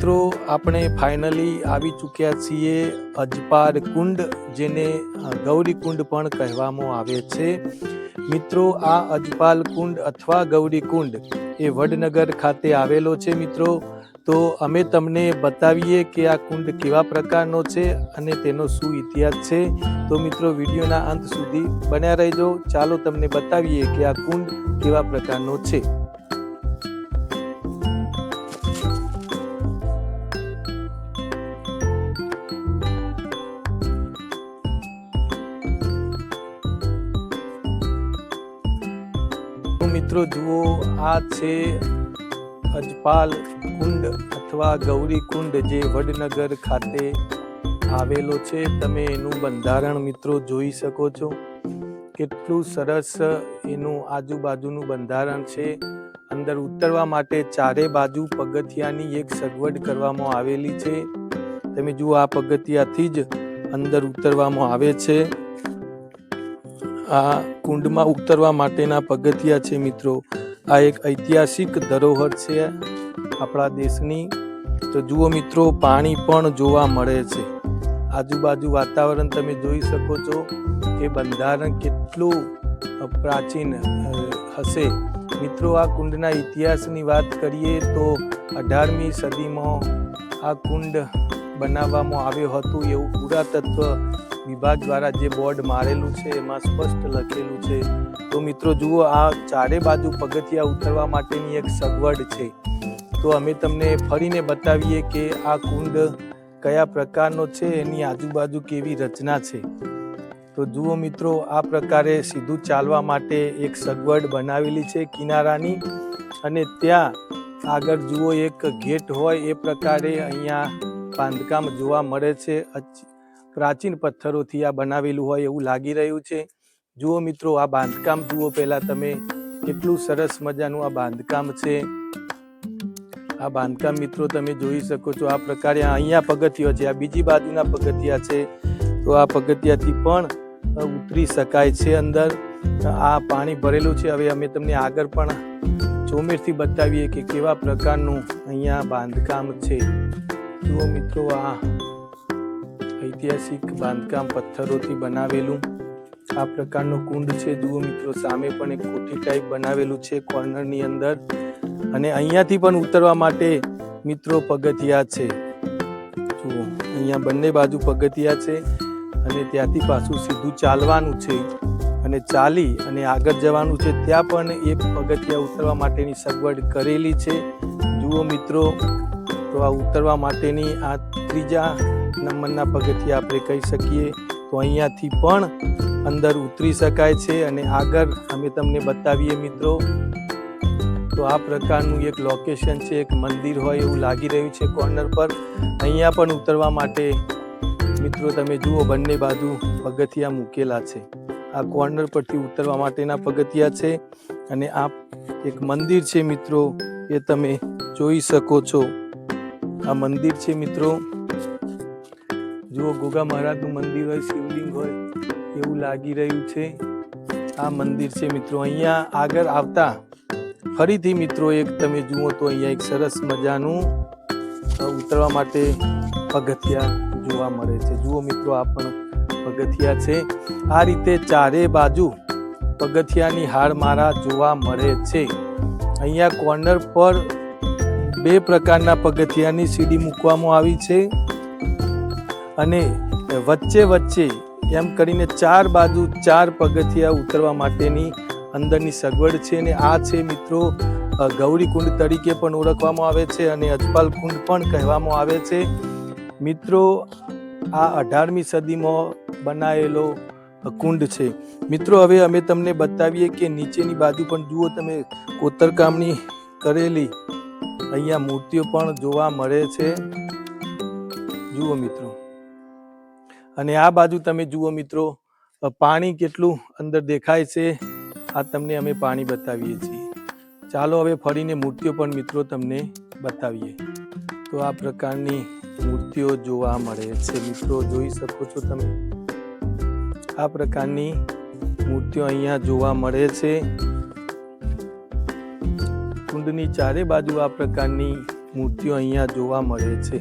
મિત્રો, આપણે ફાઇનલી આવી ચૂક્યા છીએ અજપાર કુંડ, જેને ગૌરી કુંડ પણ કહેવામાં આવે છે. મિત્રો, આ અજપાલ કુંડ અથવા ગૌરી કુંડ એ વડનગર ખાતે આવેલો છે, મિત્રો. તો અમે તમને બતાવીએ કે આ કુંડ કેવા પ્રકારનો છે અને તેનો શું ઇતિહાસ છે. તો મિત્રો, વિડીયોના અંત સુધી બન્યા રહેજો. ચાલો તમને બતાવીએ કે આ કુંડ કેવા પ્રકારનો છે. મિત્રો, જુઓ, આ છે અજપાલ કુંડ અથવા ગૌરી કુંડ જે વડનગર ખાતે આવેલો છે. તમે એનું બંધારણ મિત્રો જોઈ શકો છો. કેટલું સરસ એનું આજુબાજુનું બંધારણ છે. અંદર ઉતરવા માટે ચારે બાજુ પગથિયાની એક સગવડ કરવામાં આવેલી છે. તમે જુઓ, આ પગથિયાથી જ અંદર ઉતરવામાં આવે છે. આ કુંડમાં ઉતરવા માટેના પગથિયા છે મિત્રો. આ એક ઐતિહાસિક ધરોહર છે આપણા દેશની. તો જુઓ મિત્રો, પાણી પણ જોવા મળે છે. આજુબાજુ વાતાવરણ તમે જોઈ શકો છો કે બંધારણ કેટલું પ્રાચીન હશે. મિત્રો, આ કુંડના ઇતિહાસની વાત કરીએ તો અઢારમી સદીમાં આ કુંડ બનાવવામાં આવ્યું હતું એવું પુરાતત્વ વિભાગ દ્વારા જે બોર્ડ મારેલું છે, એમાં સ્પષ્ટ લખેલું છે, તો મિત્રો જુઓ, આ ચારે બાજુ પગથિયા ઉતરવા માટેની એક સગવડ છે. તો અમે તમને ફરીને બતાવીએ કે આ કુંડ કયા પ્રકારનો છે, એની આજુબાજુ કેવી રચના છે. તો જુઓ મિત્રો, આ પ્રકારે સીધું ચાલવા માટે એક સગવડ બનાવેલી છે કિનારાની. અને ત્યાં આગળ જુઓ, એક ગેટ હોય, એ પ્રકારે અહીંયા બાંધકામ જોવા મળે છે. પ્રાચીન પથ્થરોથી આ બનાવેલું હોય એવું લાગી રહ્યું છે. જુઓ મિત્રો, આ બાંધકામ જુઓ પહેલા તમે. કેટલું સરસ મજાનું આ બાંધકામ છે. આ બાંધકામ મિત્રો તમે જોઈ શકો છો. આ પ્રકારે અહીંયા પગથિયો છે, આ બીજી બાજુના પગથિયા છે. તો આ પગથિયાથી પણ ઉતરી શકાય છે અંદર. આ પાણી ભરેલું છે. હવે અમે તમને આગળ પણ ચોમેરથી બતાવીએ કે કેવા પ્રકારનું અહીંયા બાંધકામ છે. જુઓ મિત્રો, આ ઐતિહાસિક બાંધકામ પથ્થરોથી બનાવેલું. આ પ્રકારનું કુંડ છે. જુઓ મિત્રો, સામે પણ એક કોઠી ટાઈપ બનાવેલું છે કોર્નરની અંદર. અને અહીંયાથી પણ ઉતરવા માટે મિત્રો પગથિયા છે. જુઓ, અહીંયા બંને બાજુ પગથિયા છે અને ત્યાંથી પાછું સીધું ચાલવાનું છે. અને ચાલી અને આગળ જવાનું છે. ત્યાં પણ એક પગથિયા ઉતરવા માટેની સગવડ કરેલી છે. જુઓ મિત્રો, તો આ ઉતરવા માટેની આ ત્રીજા નંબરના પગથિયા આપણે કહી શકીએ તો અહીંયાથી પણ અંદર ઉતરી શકાય છે અને આગળ અમે તમને બતાવીએ મિત્રો. તો આ પ્રકારનું એક લોકેશન છે, એક મંદિર હોય એવું લાગી રહ્યું છે કોર્નર પર. અહીંયા પણ ઉતરવા માટે મિત્રો તમે જુઓ બંને બાજુ પગથિયા મૂકેલા છે. આ કોર્નર પરથી ઉતરવા માટેના પગથિયા છે અને આ એક મંદિર છે મિત્રો, એ તમે જોઈ શકો છો. આ મંદિર છે મિત્રો. જુઓ ગોગા મહારાજનું મંદિર હોય, શિવલિંગ હોય, એવું લાગી રહ્યું છે. આ મંદિર છે મિત્રો, અહીંયા આગળ આવતા ફરીથી મિત્રો એક તમે જુઓ તો અહીંયા એક સરસ મજાનું ઉતરવા માટે પગથિયા જોવા મળે છે. જુઓ મિત્રો, આ પણ પગથિયા છે. આ રીતે ચારે બાજુ પગથિયાની હારમાળા જોવા મળે છે. અહીંયા કોર્નર પર બે પ્રકારના પગથિયાની સીડી મૂકવામાં આવી છે. અને વચ્ચે વચ્ચે એમ કરીને ચાર બાજુ ચાર પગથિયા ઉતરવા માટેની અંદરની સગવડ છે અને આ છે મિત્રો ગૌરી કુંડ તરીકે પણ ઓળખવામાં આવે છે અને અજપાલ કુંડ પણ કહેવામાં આવે છે. મિત્રો, આ અઢારમી સદીમાં બનાવેલો કુંડ છે. મિત્રો, હવે અમે તમને બતાવીએ કે નીચેની બાજુ પણ જુઓ તમે કોતરકામની કરેલી. અહીંયા મૂર્તિઓ પણ જોવા મળે છે. જુઓ મિત્રો. અને આ બાજુ તમે જુઓ મિત્રો પાણી કેટલું અંદર દેખાય છે. આ તમને અમે પાણી બતાવીએ છીએ. ચાલો હવે ફરીને મૂર્તિઓ પણ મિત્રો તમને બતાવીએ. તો આ પ્રકારની મૂર્તિઓ જોવા મળે છે મિત્રો, જોઈ શકો છો તમે. આ પ્રકારની મૂર્તિઓ અહીંયા જોવા મળે છે. કુંડની ચારે બાજુ આ પ્રકારની મૂર્તિઓ અહીંયા જોવા મળે છે.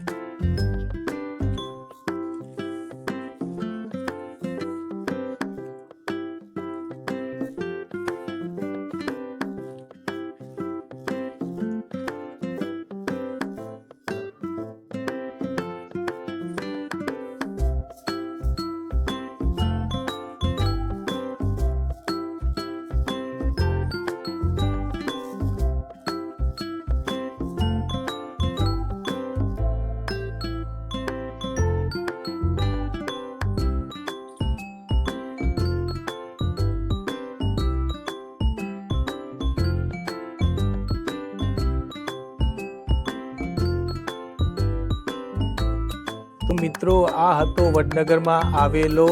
મિત્રો, આ હતો વડનગરમાં આવેલો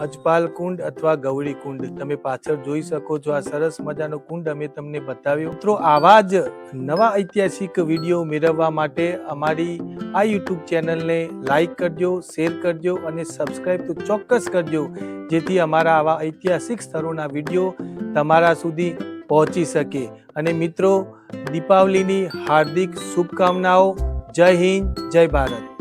અજપાલ કુંડ અથવા ગૌરી કુંડ. તમે પાછળ જોઈ શકો છો આ સરસ મજાનો કુંડ અમે તમને બતાવ્યો. મિત્રો, આવા જ નવા ઐતિહાસિક વીડિયો મેળવવા માટે અમારી આ યુટ્યુબ ચેનલને લાઈક કરજો, શેર કરજો અને સબસ્ક્રાઈબ તો ચોક્કસ કરજો, જેથી અમારા આવા ઐતિહાસિક સ્થળોના વીડિયો તમારા સુધી પહોંચી શકે. અને મિત્રો, દીપાવલીની હાર્દિક શુભકામનાઓ. જય હિન્દ, જય ભારત.